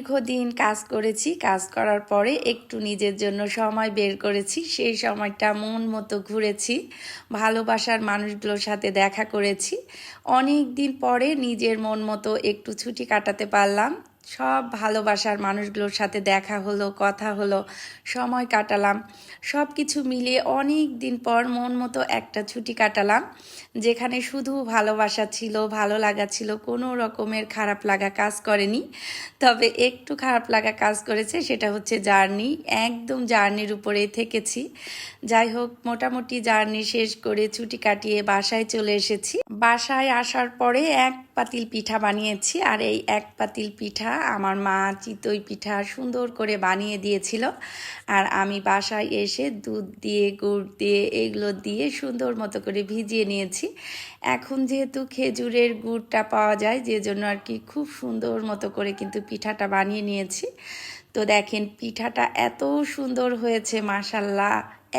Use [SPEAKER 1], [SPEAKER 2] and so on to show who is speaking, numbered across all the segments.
[SPEAKER 1] দীর্ঘদিন কাজ করেছি, কাজ করার পরে একটু নিজের জন্য সময় বের করেছি, সেই সময়টা মন মতো ঘুরেছি, ভালোবাসার মানুষগুলোর সাথে দেখা করেছি। অনেক দিন পরে নিজের মন মতো একটু ছুটি কাটাতে পারলাম সব ভালোবাসার মানুষগুলোর সাথে দেখা হলো, কথা হলো, সময় কাটালাম। সব কিছু মিলিয়ে অনেক দিন পর মন মতো একটা ছুটি কাটালাম, যেখানে শুধু ভালোবাসা ছিল, ভালো লাগা ছিল, কোনো রকমের খারাপ লাগা কাজ করেনি। তবে একটু খারাপ লাগা কাজ করেছে, সেটা হচ্ছে জার্নি। একদম জার্নির উপরে থেকেছি। যাই হোক, মোটামুটি জার্নি শেষ করে ছুটি কাটিয়ে বাসায় চলে এসেছি। বাসায় আসার পরে এক পাতিল পিঠা বানিয়েছি, আর এই এক পাতিল পিঠা আমার মা চিতই পিঠা সুন্দর করে বানিয়ে দিয়েছিল। আর আমি বাসায় এসে দুধ দিয়ে, গুড় দিয়ে এগুলো দিয়ে সুন্দর মতো করে ভিজিয়ে নিয়েছি। এখন যেহেতু খেজুরের গুড়টা পাওয়া যায় যে জন্য আর কি খুব সুন্দর মতো করে কিন্তু পিঠাটা বানিয়ে নিয়েছি। তো দেখেন, পিঠাটা এত সুন্দর হয়েছে মাসাল্লাহ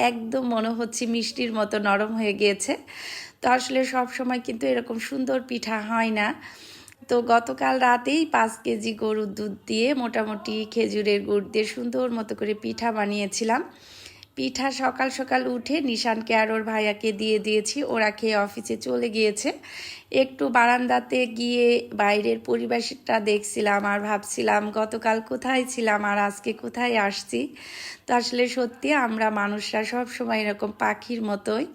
[SPEAKER 1] একদম মনে হচ্ছে মিষ্টির মতো নরম হয়ে গিয়েছে। তো আসলে সব সময় কিন্তু এরকম সুন্দর পিঠা হয় না। তো গতকাল রাতেই পাঁচ কেজি গরুর দুধ দিয়ে মোটামুটি খেজুরের গুড় দিয়ে সুন্দর মতো করে পিঠা বানিয়েছিলাম। পিঠা সকাল সকাল উঠে নিশানকে আর ওর ভাইয়াকে দিয়ে দিয়েছি। ওরা খেয়ে অফিসে চলে গিয়েছে। একটু বারান্দাতে গিয়ে বাইরের পরিবেশটা দেখছিলাম আর ভাবছিলাম, গতকাল কোথায় ছিলাম আর আজকে কোথায় আসছি? তো আসলে সত্যি আমরা মানুষরা সব সময় এরকম পাখির মতোই।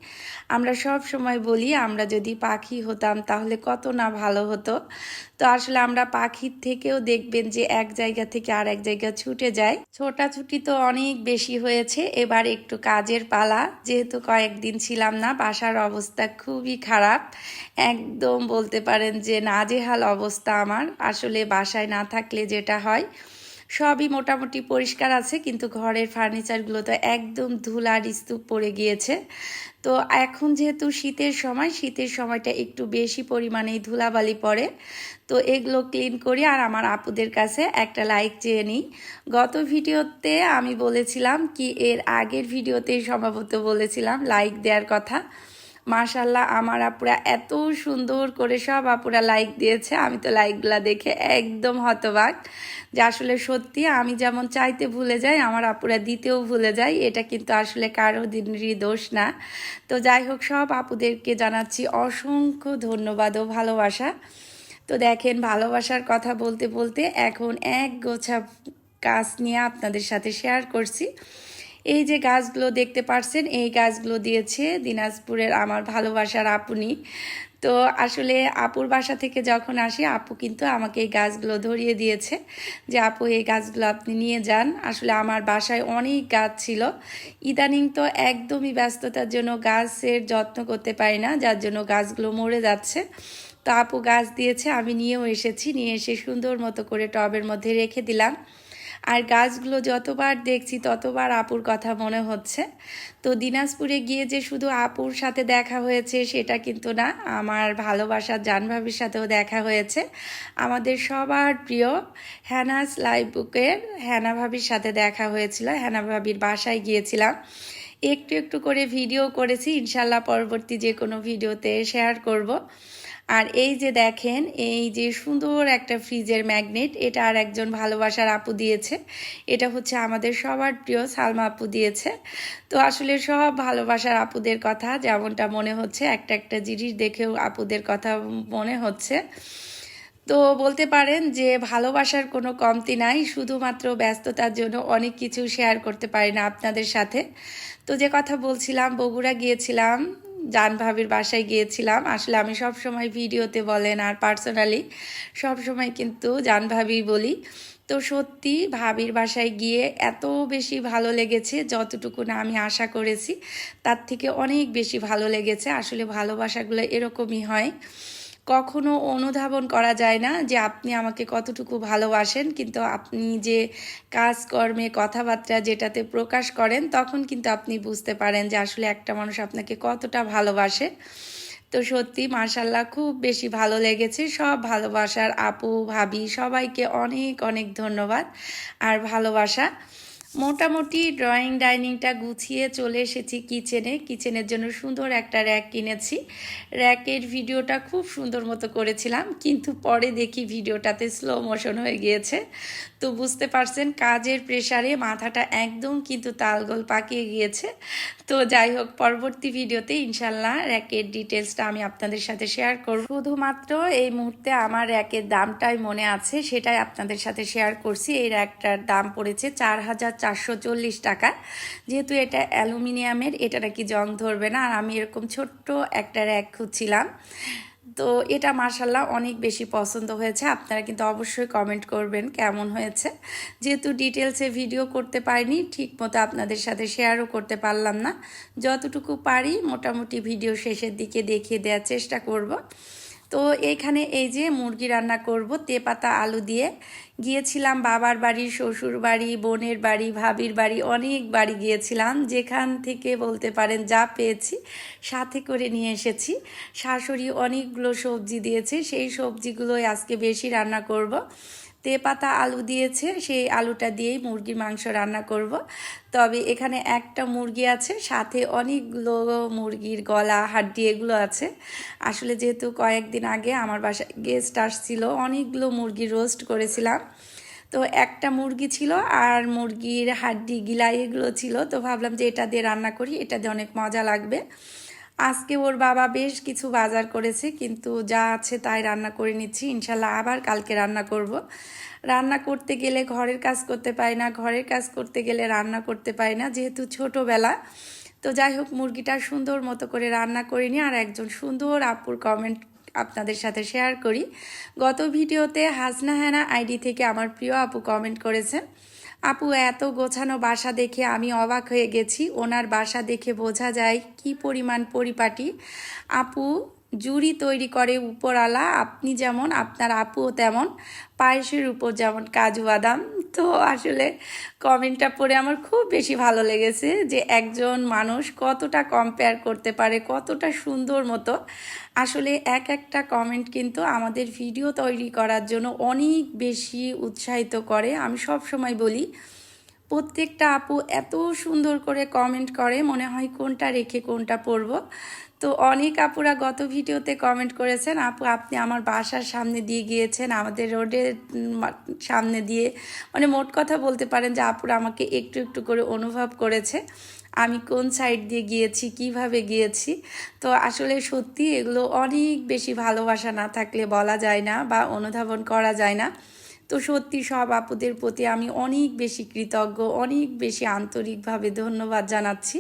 [SPEAKER 1] আমরা সব সময় বলি, আমরা যদি পাখি হতাম তাহলে কত না ভালো হতো। তো আসলে আমরা পাখির থেকেও দেখবেন যে এক জায়গা থেকে আর এক জায়গা ছুটে যায় ছোটাছুটি তো অনেক বেশি হয়েছে। এবার একটু কাজের পালা। যেহেতু কয়েকদিন ছিলাম না, বাসার অবস্থা খুবই খারাপ। একদম বলতে পারেন যে নাজেহাল অবস্থা আমার। আসলে বাসায় না থাকলে যেটা হয়, সবই মোটামুটি পরিষ্কার আছে, কিন্তু ঘরের ফার্নিচারগুলো তো একদম ধুলার স্তূপ পড়ে গিয়েছে। তো এখন যেহেতু শীতের সময়, শীতের সময়টা একটু বেশি পরিমাণেই ধুলাবালি পড়ে। তো এগুলো ক্লিন করি আর আমার আপুদের কাছে একটা লাইক চেয়ে নিই। গত ভিডিওতে আমি বলেছিলাম কি এর আগের ভিডিওতেই সম্ভবত বলেছিলাম লাইক দেওয়ার কথা। মাশাল্লাহ আমার আপুরা এত সুন্দর করে সব আপুরা লাইক দিয়েছে। আমি তো লাইকগুলা দেখে একদম হতবাক যে আসলে সত্যি আমি যেমন চাইতে ভুলে যাই, আমার আপুরা দিতেও ভুলে যাই এটা কিন্তু আসলে কারও দিনেরই দোষ না। তো যাই হোক, সব আপুদেরকে জানাচ্ছি অসংখ্য ধন্যবাদ ও ভালোবাসা। তো দেখেন, ভালোবাসার কথা বলতে বলতে এখন এক গোছা কাজ নিয়ে আপনাদের সাথে শেয়ার করছি। এই যে গাছগুলো দেখতে পারছেন, এই গাছগুলো দিয়েছে দিনাজপুরের আমার ভালোবাসার আপুনি। তো আসলে আপুর বাসা থেকে যখন আসি, আপু কিন্তু আমাকে এই গাছগুলো ধরিয়ে দিয়েছে যে, আপু, এই গাছগুলো আপনি নিয়ে যান। আসলে আমার বাসায় অনেক গাছ ছিল। ইদানিং তো একদমই ব্যস্ততার জন্য গাছের যত্ন করতে পারি না, যার জন্য গাছগুলো মরে যাচ্ছে। তো আপু গাছ দিয়েছে, আমি নিয়েও এসেছি। নিয়ে এসে সুন্দর মতো করে টবের মধ্যে রেখে দিলাম। আর গাছগুলো যতবার দেখছি, ততবার আপুর কথা মনে হচ্ছে। তো দিনাজপুরে গিয়ে যে শুধু আপুর সাথে দেখা হয়েছে, সেটা কিন্তু না, আমার ভালোবাসার জানভাবির সাথেও দেখা হয়েছে। আমাদের সবার প্রিয় হ্যানাস লাইভ বুকের হ্যানা ভাবির সাথে দেখা হয়েছিল। হ্যানা ভাবির বাসায় গিয়েছিলাম। একটু একটু করে ভিডিও করেছি। ইনশাল্লাহ পরবর্তী যে কোনো ভিডিওতে শেয়ার করব। আর এই যে দেখেন, এই যে সুন্দর একটা ফ্রিজের ম্যাগনেট, এটা আর একজন ভালোবাসার আপু দিয়েছে। এটা হচ্ছে আমাদের সবার প্রিয় সালমা আপু দিয়েছে। তো আসলে সব ভালোবাসার আপুদের কথা, যেমনটা মনে হচ্ছে, একটা একটা জিনিস দেখেও আপুদের কথা মনে হচ্ছে। তো বলতে পারেন যে ভালোবাসার কোনো কমতি নাই, শুধুমাত্র ব্যস্ততার জন্য অনেক কিছু শেয়ার করতে পারি না আপনাদের সাথে। তো যে কথা বলছিলাম, বগুড়া গিয়েছিলাম জান ভাবির বাসায় গিয়েছিলাম। আসলে আমি সব সময় ভিডিওতে বলেন আর পার্সোনালি সব সময় কিন্তু জান ভাবি বলি। তো সত্যি ভাবির বাসায় গিয়ে এত বেশি ভালো লেগেছে যতটুকু না আমি আশা করেছি, তার থেকে অনেক বেশি ভালো লেগেছে। আসলে ভালোবাসাগুলো এরকমই হয়। কখনো অনুধাবন করা যায় না যে আপনি আমাকে কতটুকু ভালোবাসেন, কিন্তু আপনি যে কাজকর্মে কথাবার্তা যেটাতে প্রকাশ করেন, তখন কিন্তু আপনি বুঝতে পারেন যে আসলে একটা মানুষ আপনাকে কতটা ভালোবাসে। তো সত্যি মার্শাল্লাহ খুব বেশি ভালো লেগেছে। সব ভালোবাসার আপু, ভাবি সবাইকে অনেক অনেক ধন্যবাদ। আর ভালোবাসা মোটামুটি ড্রয়িং ডাইনিংটা গুছিয়ে চলে এসেছি কিচেনে কিচেনের জন্য সুন্দর একটা র্যাক কিনেছি। র্যাকের ভিডিওটা খুব সুন্দর মতো করেছিলাম, কিন্তু পরে দেখি ভিডিওটাতে স্লো মোশন হয়ে গিয়েছে। তো বুঝতে পারছেন, কাজের প্রেশারে মাথাটা একদম কিন্তু তালগোল পাকিয়ে গিয়েছে। তো যাই হোক, পরবর্তী ভিডিওতে ইনশাল্লাহ র্যাকের ডিটেলসটা আমি আপনাদের সাথে শেয়ার করব। শুধুমাত্র এই মুহূর্তে আমার র্যাকের দামটাই মনে আছে, সেটাই আপনাদের সাথে শেয়ার করছি। এই র্যাকটার দাম পড়েছে চার হাজার চারশো চল্লিশ টাকা। যেহেতু এটা অ্যালুমিনিয়ামের, এটা নাকি জং ধরবে না। আর আমি এরকম ছোট্ট একটা র্যাক খুঁজছিলাম। তো এটা মার্শাল্লাহ অনেক বেশি পছন্দ হয়েছে। আপনারা কিন্তু অবশ্যই কমেন্ট করবেন কেমন হয়েছে। যেহেতু ডিটেলসে ভিডিও করতে পারিনি ঠিক মতো আপনাদের সাথে শেয়ারও করতে পারলাম না। যতটুকু পারি মোটামুটি ভিডিও শেষের দিকে দেখিয়ে দেওয়ার চেষ্টা করব। তো এখানে এই যে মুরগি রান্না করব, তেপাতা আলু দিয়ে। গিয়েছিলাম বাবার বাড়ি, শ্বশুর বাড়ি, বোনের বাড়ি, ভাবির বাড়ি, অনেক বাড়ি গিয়েছিলাম। যেখান থেকে বলতে পারেন যা পেয়েছি, সাথে করে নিয়ে এসেছি। শাশুড়ি অনেকগুলো সবজি দিয়েছে, সেই সবজিগুলোই আজকে বেশি রান্না করব। তেপাতা আলু দিয়েছে, সেই আলুটা দিয়েই মুরগির মাংস রান্না করব। তবে এখানে একটা মুরগি আছে, সাথে অনেকগুলো মুরগির গলা, হাড্ডি এগুলো আছে। আসলে যেহেতু কয়েকদিন আগে আমার বাসায় গেস্ট আসছিল, অনেকগুলো মুরগি রোস্ট করেছিলাম। তো একটা মুরগি ছিল আর মুরগির হাড্ডি গিলা এগুলো ছিল। তো ভাবলাম যে এটা দিয়ে রান্না করি, এটা দিয়ে অনেক মজা লাগবে। আজকে ওর বাবা বেশ কিছু বাজার করেছে, কিন্তু যা আছে তাই রান্না করে নিচ্ছি। ইনশাল্লাহ আবার কালকে রান্না করব। রান্না করতে গেলে ঘরের কাজ করতে পারি না, ঘরের কাজ করতে গেলে রান্না করতে পারি না, যেহেতু ছোটোবেলা। তো যাই হোক, মুরগিটা সুন্দর মতো করে রান্না করিনি আর একজন সুন্দর আপুর কমেন্ট আপনাদের সাথে শেয়ার করি। গত ভিডিওতে হাসনা হ্যানা আইডি থেকে আমার প্রিয় আপু কমেন্ট করেছেন আপু, এত গোছানো বাসা দেখে আমি অবাক হয়ে গেছি। ওনার বাসা দেখে বোঝা যায় কি পরিমাণ পরিপাটি। আপু জুড়ি তৈরি করে উপরওয়ালা, আপনি যেমন, আপনার আপুও তেমন, পায়েসের উপর যেমন কাজু বাদাম। তো আসলে কমেন্টটা পড়ে আমার খুব বেশি ভালো লেগেছে যে একজন মানুষ কতটা কম্পেয়ার করতে পারে, কতটা সুন্দর মতো। আসলে এক একটা কমেন্ট কিন্তু আমাদের ভিডিও তৈরি করার জন্য অনেক বেশি উৎসাহিত করে। আমি সব সময় বলি, প্রত্যেকটা আপু এত সুন্দর করে কমেন্ট করে, মনে হয় কোনটা রেখে কোনটা পড়ব। তো অনেক আপুরা গত ভিডিওতে কমেন্ট করেছেন, আপু আপনি আমার বাসার সামনে দিয়ে গিয়েছেন, আমাদের রোডের সামনে দিয়ে। মানে মোট কথা বলতে পারেন যে আপুরা আমাকে একটু একটু করে অনুভব করেছে। আমি কোন সাইড দিয়ে গিয়েছি, কীভাবে গিয়েছি। তো আসলে সত্যি এগুলো অনেক বেশি ভালোবাসা না থাকলে বলা যায় না বা অনুধাবন করা যায় না। তো সত্যি সব আপুদের প্রতি আমি অনেক বেশি কৃতজ্ঞ, অনেক বেশি আন্তরিকভাবে ধন্যবাদ জানাচ্ছি।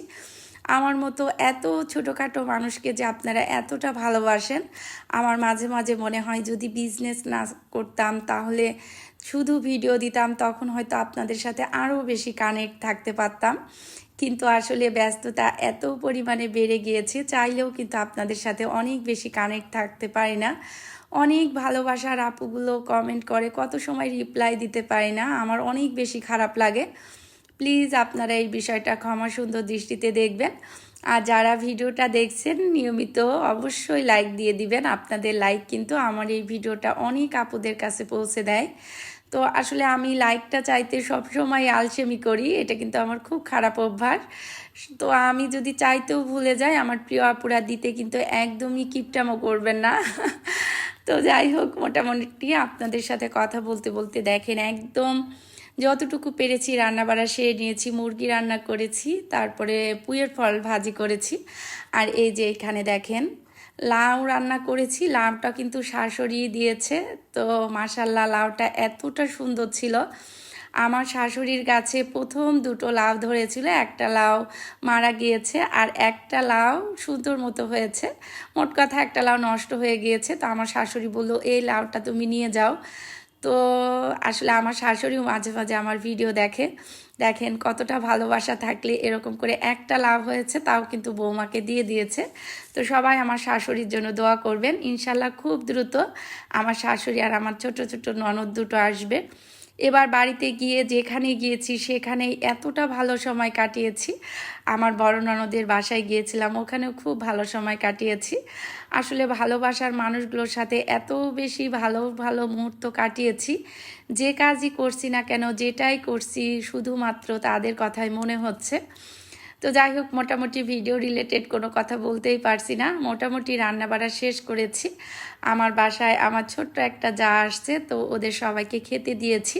[SPEAKER 1] আমার মতো এত ছোটোখাটো মানুষকে যে আপনারা এতটা ভালোবাসেন, আমার মাঝে মাঝে মনে হয় যদি বিজনেস না করতাম তাহলে শুধু ভিডিও দিতাম, তখন হয়তো আপনাদের সাথে আরও বেশি কানেক্ট থাকতে পারতাম। কিন্তু আসলে ব্যস্ততা এত পরিমাণে বেড়ে গিয়েছে, চাইলেও কিন্তু আপনাদের সাথে অনেক বেশি কানেক্ট থাকতে পারি না। অনেক ভালোবাসার আপুগুলো কমেন্ট করে, কত সময় রিপ্লাই দিতে পারি না, আমার অনেক বেশি খারাপ লাগে। প্লিজ আপনারা এই বিষয়টা ক্ষমা সুন্দর দৃষ্টিতে দেখবেন। আর যারা ভিডিওটা দেখছেন, নিয়মিত অবশ্যই লাইক দিয়ে দিবেন। আপনাদের লাইক কিন্তু আমার এই ভিডিওটা অনেক আপুদের কাছে পৌঁছে দেয়। তো আসলে আমি লাইকটা চাইতে সবসময় আলসেমি করি। এটা কিন্তু আমার খুব খারাপ অভ্যাস। তো আমি যদি চাইতেও ভুলে যাই, আমার প্রিয় আপুরা দিতে কিন্তু একদমই কিপটামো করবেন না। তো যাই হোক, মোটামুটি আপনাদের সাথে কথা বলতে বলতে দেখেন একদম যতটুকু পেরেছি রান্না বাড়া সেরে নিয়েছি, মুরগি রান্না করেছি, তারপরে পুয়ের ফল ভাজি করেছি। আর এই যে এখানে দেখেন, লাউ রান্না করেছি, লাউটা কিন্তু শাশুড়ি দিয়েছে, তো মাসাল্লাহ লাউটা এতটা সুন্দর ছিল। আমার শাশুড়ির গাছে প্রথম দুটো লাউ ধরেছিল, একটা লাউ মারা গিয়েছে আর একটা লাউ সুন্দর মতো হয়েছে। মোট কথা একটা লাউ নষ্ট হয়ে গিয়েছে, তো আমার শাশুড়ি বলল, এই লাউটা তুমি নিয়ে যাও। তো আসলে আমার শাশুড়িও মাঝে মাঝে আমার ভিডিও দেখে দেখেন কতটা ভালোবাসা থাকলে এরকম করে একটা লাভ হয়েছে, তাও কিন্তু বৌমাকে দিয়ে দিয়েছে। তো সবাই আমার শাশুড়ির জন্য দোয়া করবেন। ইনশাল্লাহ খুব দ্রুত আমার শাশুড়ি আর আমার ছোট ছোট ননদ দুটো আসবে। এবার বাড়িতে গিয়ে যেখানে গিয়েছি সেখানেই এতটা ভালো সময় কাটিয়েছি। আমার বড় ননদের বাসায় গিয়েছিলাম, ওখানেও খুব ভালো সময় কাটিয়েছি। আসলে ভালোবাসার মানুষগুলোর সাথে এত বেশি ভালো ভালো মুহূর্ত কাটিয়েছি। যে কাজই করছি না কেন, যেটাই করছি, শুধুমাত্র তাদের কথাই মনে হচ্ছে। তো যাই হোক, মোটামুটি ভিডিও রিলেটেড কোনো কথা বলতেই পারছি না। মোটামুটি রান্না বাড়া শেষ করেছি। আমার বাসায় আমার ছোট্ট একটা যা আসছে, তো ওদের সবাইকে খেতে দিয়েছি।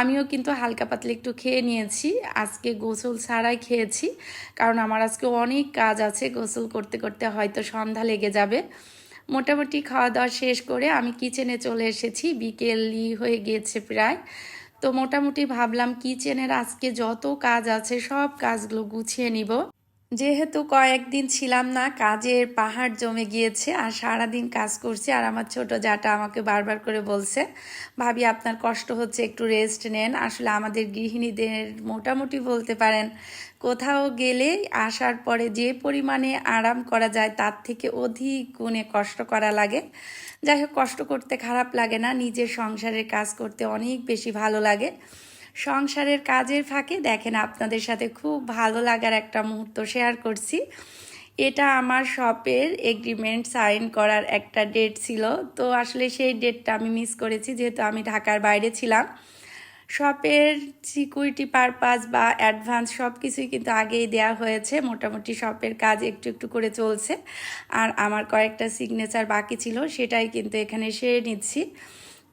[SPEAKER 1] আমিও কিন্তু হালকা পাতলা একটু খেয়ে নিয়েছি। আজকে গোসল ছাড়াই খেয়েছি। কারণ আমার আজকে অনেক কাজ আছে। গোসল করতে করতে হয়তো সন্ধ্যা লেগে যাবে। মোটামুটি খাওয়া দাওয়া শেষ করে আমি কিচেনে চলে এসেছি। বিকেলই হয়ে গিয়েছে প্রায়। তো মোটামুটি ভাবলাম কিচেনের আজকে যত কাজ আছে, সব কাজগুলো গুছিয়ে নিব। যেহেতু কয়েকদিন ছিলাম না, কাজের পাহাড় জমে গিয়েছে আর সারাদিন কাজ করছি আর আমার ছোট জাটা আমাকে বারবার করে বলছে, ভাবি, আপনার কষ্ট হচ্ছে, একটু রেস্ট নেন। আসলে আমাদের গৃহিণীদের মোটামুটি বলতে পারেন কোথাও গেলে আসার পরে যে পরিমাণে আরাম করা যায় তার থেকে অধিক গুণে কষ্ট করা লাগে। যাই হোক, কষ্ট করতে খারাপ লাগে না, নিজের সংসারের কাজ করতে অনেক বেশি ভালো লাগে। সংসারের কাজের ফাঁকে দেখেন আপনাদের সাথে খুব ভালো লাগার একটা মুহূর্ত শেয়ার করছি। এটা আমার শপের এগ্রিমেন্ট সাইন করার একটা ডেট ছিল। তো আসলে সেই ডেটটা আমি মিস করেছি, যেহেতু আমি ঢাকার বাইরে ছিলাম। শপের সিকিউরিটি পারপাস বা অ্যাডভান্স সব কিছুই কিন্তু আগেই দেয়া হয়েছে। মোটামুটি শপের কাজ একটু একটু করে চলছে। আর আমার কয়েকটা সিগনেচার বাকি ছিল, সেটাই কিন্তু এখানে সেরে নিচ্ছি।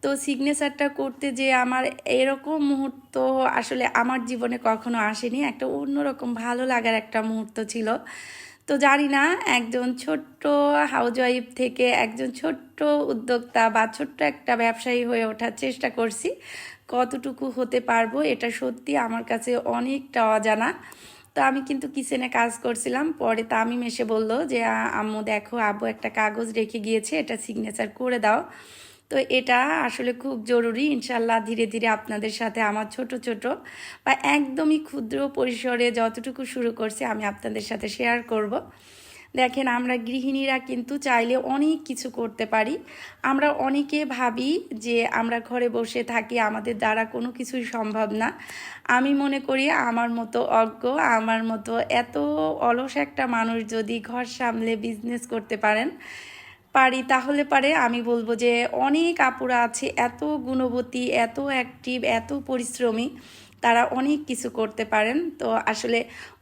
[SPEAKER 1] তো সিগনেচারটা করতে যে আমার এরকম মুহূর্ত আসলে আমার জীবনে কখনো আসেনি, একটা অন্যরকম ভালো লাগার একটা মুহূর্ত ছিল। তো জানি না, একজন ছোট্ট হাউজওয়াইফ থেকে একজন ছোট্ট উদ্যোক্তা বা ছোট্ট একটা ব্যবসায়ী হয়ে ওঠার চেষ্টা করছি। কতটুকু হতে পারব, এটা সত্যি আমার কাছে অনেকটা অজানা তো আমি কিন্তু কিচেনে কাজ করছিলাম, পরে তামিম এসে বলল যে আম্মু দেখো, আব্বু একটা কাগজ রেখে গিয়েছে, এটা সিগনেচার করে দাও তো এটা আসলে খুব জরুরি ইনশাল্লাহ ধীরে ধীরে আপনাদের সাথে আমার ছোট ছোট বা একদমই ক্ষুদ্র পরিসরে যতটুকু শুরু করছে, আমি আপনাদের সাথে শেয়ার করব। দেখেন, আমরা গৃহিণীরা কিন্তু চাইলে অনেক কিছু করতে পারি। আমরা অনেকে ভাবি যে আমরা ঘরে বসে থাকি, আমাদের দ্বারা কোনো কিছুই সম্ভব না। আমি মনে করি আমার মতো অজ্ঞ, আমার মতো এত অলস একটা মানুষ যদি ঘর সামলে বিজনেস করতে পারেন, পারি, তাহলে পারে। আমি বলব যে অনেক আপুরা আছে, এত গুণবতী, এত অ্যাক্টিভ এত পরিশ্রমী। তারা অনেক কিছু করতে পারেন। তো আসলে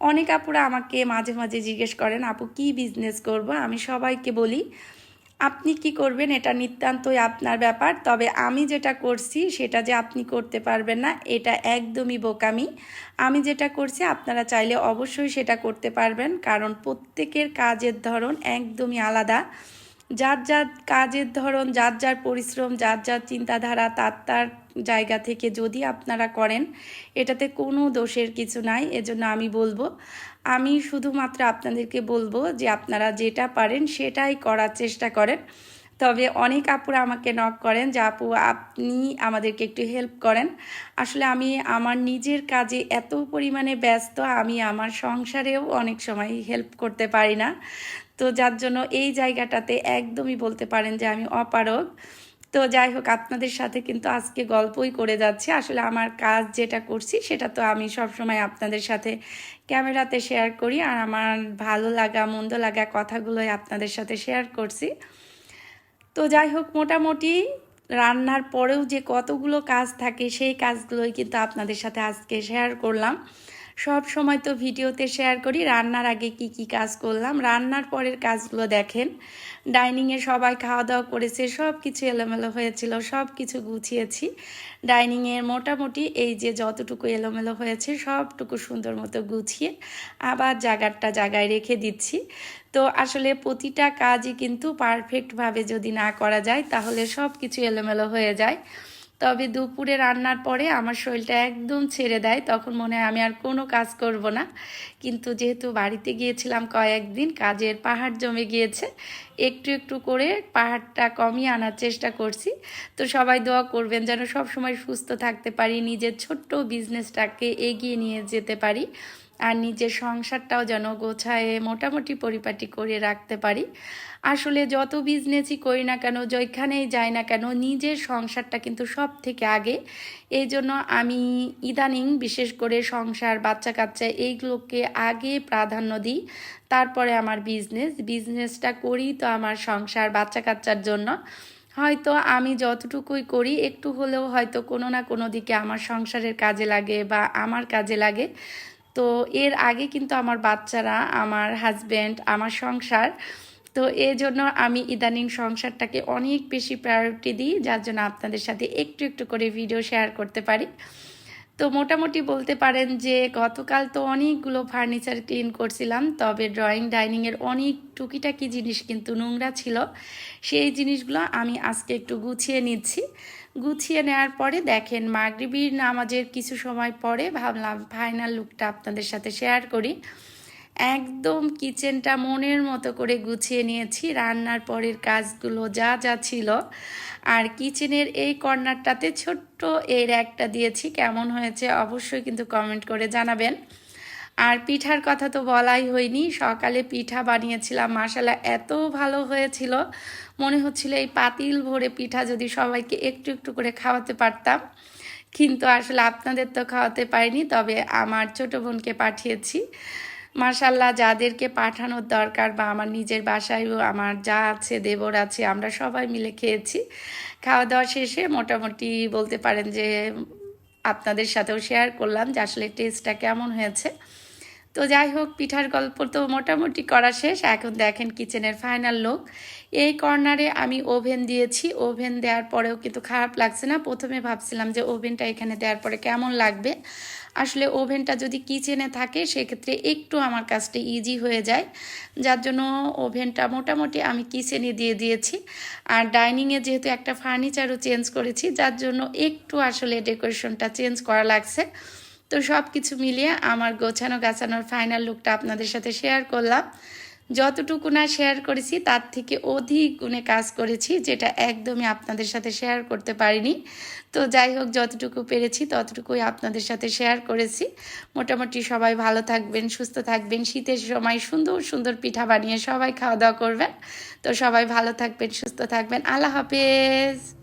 [SPEAKER 1] অনেক আপুরা আমাকে মাঝে মাঝে জিজ্ঞেস করেন, আপু, কি বিজনেস করব? আমি সবাইকে বলি, আপনি কি করবেন? এটা নিতান্তই আপনার ব্যাপার। তবে আমি যেটা করছি সেটা যে আপনি করতে পারবেন না, এটা একদমই বোকামি। আমি যেটা করছি, আপনারা চাইলে অবশ্যই সেটা করতে পারবেন। কারণ প্রত্যেকের কাজের ধরন একদমই আলাদা। যার যার কাজের ধরন, যার যার পরিশ্রম, যার যার চিন্তাধারা, তার তার জায়গা থেকে যদি আপনারা করেন, এটাতে কোনো দোষের কিছু নাই, এজন্য আমি বলব, আমি শুধুমাত্র আপনাদেরকে বলব যে আপনারা যেটা পারেন সেটাই করার চেষ্টা করেন। তবে অনেক আপুরা আমাকে নক করেন যে, আপু, আপনি আমাদেরকে একটু হেল্প করেন। আসলে আমি আমার নিজের কাজে এত পরিমাণে ব্যস্ত, আমি আমার সংসারেও অনেক সময় হেল্প করতে পারি না। তো যার জন্য এই জায়গাটাতে একদমই বলতে পারেন যে আমি অপারগ। তো যাই হোক, আপনাদের সাথে কিন্তু আজকে গল্পই করে যাচ্ছে। আসলে আমার কাজ যেটা করছি, সেটা তো আমি সবসময় আপনাদের সাথে ক্যামেরাতে শেয়ার করি আর আমার ভালো লাগা, মন্দ লাগা কথাগুলোই আপনাদের সাথে শেয়ার করছি। তো যাই হোক, মোটামুটি রান্নার পরেও যে কতগুলো কাজ থাকে, সেই কাজগুলোই কিন্তু আপনাদের সাথে আজকে শেয়ার করলাম। সব সময় তো ভিডিওতে শেয়ার করি, রান্নার আগে কি কি কাজ করলাম, রান্নার পরের কাজগুলো দেখেন। ডাইনিংয়ে সবাই খাওয়া দাওয়া করেছে সব কিছু এলোমেলো হয়েছিল সব কিছু গুছিয়েছি ডাইনিংয়ের মোটামুটি এই যে যতটুকু এলোমেলো হয়েছে, সবটুকু সুন্দর মতো গুছিয়ে আবার জায়গাটা জায়গায় রেখে দিচ্ছি। তো আসলে প্রতিটা কাজই কিন্তু পারফেক্টভাবে যদি না করা যায়, তাহলে সব কিছু এলোমেলো হয়ে যায়। তবে দুপুরে রান্নার পরে আমার শরীরটা একদম ছেড়ে দেয়, তখন মনে হয় আমি আর কোনো কাজ করব না। কিন্তু যেহেতু বাড়িতে গিয়েছিলাম কয়েকদিন, কাজের পাহাড় জমে গিয়েছে, একটু একটু করে পাহাড়টা কমিয়ে আনার চেষ্টা করছি। তো সবাই দোয়া করবেন যেন সব সময় সুস্থ থাকতে পারি, নিজের ছোট্ট বিজনেসটাকে এগিয়ে নিয়ে যেতে পারি। আর নিজের সংসারটাও যেন গোছায় মোটামুটি পরিপাটি করে রাখতে পারি। আসলে যত বিজনেসই করি না কেন, যেখানেই যাই না কেন, নিজের সংসারটা কিন্তু সব থেকে আগে। এই জন্য আমি ইদানিং বিশেষ করে সংসার বাচ্চা কাচ্চা এইগুলোকে আগে প্রাধান্য দিই। তারপরে আমার বিজনেস বিজনেসটা করি তো আমার সংসার বাচ্চা কাচ্চার জন্য। হয়তো আমি যতটুকুই করি, একটু হলেও হয়তো কোনো না কোনো দিকে আমার সংসারের কাজে লাগে বা আমার কাজে লাগে। তো এর আগে কিন্তু আমার বাচ্চারা, আমার হাজব্যান্ড আমার সংসার, তো এই জন্য আমি ইদানিং সংসারটাকে অনেক বেশি প্রায়োরিটি দিই, যার জন্য আপনাদের সাথে একটু একটু করে ভিডিও শেয়ার করতে পারি। তো মোটামুটি বলতে পারেন যে, গতকাল তো অনেকগুলো ফার্নিচার ক্লিন করছিলাম, তবে ড্রয়িং ডাইনিংয়ের অনেক টুকিটাকি জিনিস কিন্তু নোংরা ছিল। সেই জিনিসগুলো আমি আজকে একটু গুছিয়ে নিচ্ছি। গুছিয়ে নেওয়ার পরে দেখেন মাগরিবির নামাজের কিছু সময় পরে ভাবলাম ফাইনাল লুকটা আপনাদের সাথে শেয়ার করি। একদম কিচেনটা মনের মতো করে গুছিয়ে নিয়েছি। রান্নার পরের কাজগুলো যা যা ছিল। আর কিচেনের এই কর্নারটাতে ছোট্ট এই র্যাকটা দিয়েছি। কেমন হয়েছে অবশ্যই কিন্তু কমেন্ট করে জানাবেন। আর পিঠার কথা তো বলাই হয়নি। সকালে পিঠা বানিয়েছিলাম মাসালা এত ভালো হয়েছিল। মনে হচ্ছিল এই পাতিল ভরে পিঠা যদি সবাইকে একটু একটু করে খাওয়াতে পারতাম। কিন্তু আসলে আপনাদের তো খাওয়াতে পারিনি, তবে আমার ছোট বোনকে পাঠিয়েছি। মার্শাল্লাহ যাদেরকে পাঠানোর দরকার বা আমার নিজের বাসায়ও আমার যা আছে, দেবর আছে, আমরা সবাই মিলে খেয়েছি। খাওয়া দাওয়া শেষে মোটামুটি বলতে পারেন যে আপনাদের সাথেও শেয়ার করলাম যে আসলে টেস্টটা কেমন হয়েছে। তো যাই হোক, পিঠার গল্প তো মোটামুটি করা শেষ। এখন দেখেন কিচেনের ফাইনাল লুক এই কর্নারে আমি ওভেন দিয়েছি। ওভেন দেওয়ার পরেও কিন্তু খারাপ লাগছে না। প্রথমে ভাবছিলাম যে ওভেনটা এখানে দেওয়ার পরে কেমন লাগবে? আসলে ওভেনটা যদি কিচেনে থাকে, সেক্ষেত্রে একটু আমার কাজটা ইজি হয়ে যায়। যার জন্য ওভেনটা মোটামুটি আমি কিচেনে দিয়ে দিয়েছি। আর ডাইনিংয়ে যেহেতু একটা ফার্নিচারও চেঞ্জ করেছি, যার জন্য একটু আসলে ডেকোরেশনটা চেঞ্জ করা লাগছে। তো সব কিছু মিলিয়ে আমার গোছানো গাছানোর ফাইনাল লুকটা আপনাদের সাথে শেয়ার করলাম। যতটুকু না শেয়ার করেছি, তার থেকে অধিক গুণে কাজ করেছি, যেটা একদমই আপনাদের সাথে শেয়ার করতে পারিনি। তো যাই হোক, যতটুকু পেরেছি, ততটুকুই আপনাদের সাথে শেয়ার করেছি। মোটামুটি সবাই ভালো থাকবেন, সুস্থ থাকবেন, শীতের সময় সুন্দর সুন্দর পিঠা বানিয়ে সবাই খাওয়া দাওয়া করবেন। তো সবাই ভালো থাকবেন, সুস্থ থাকবেন। আল্লাহ হাফেজ।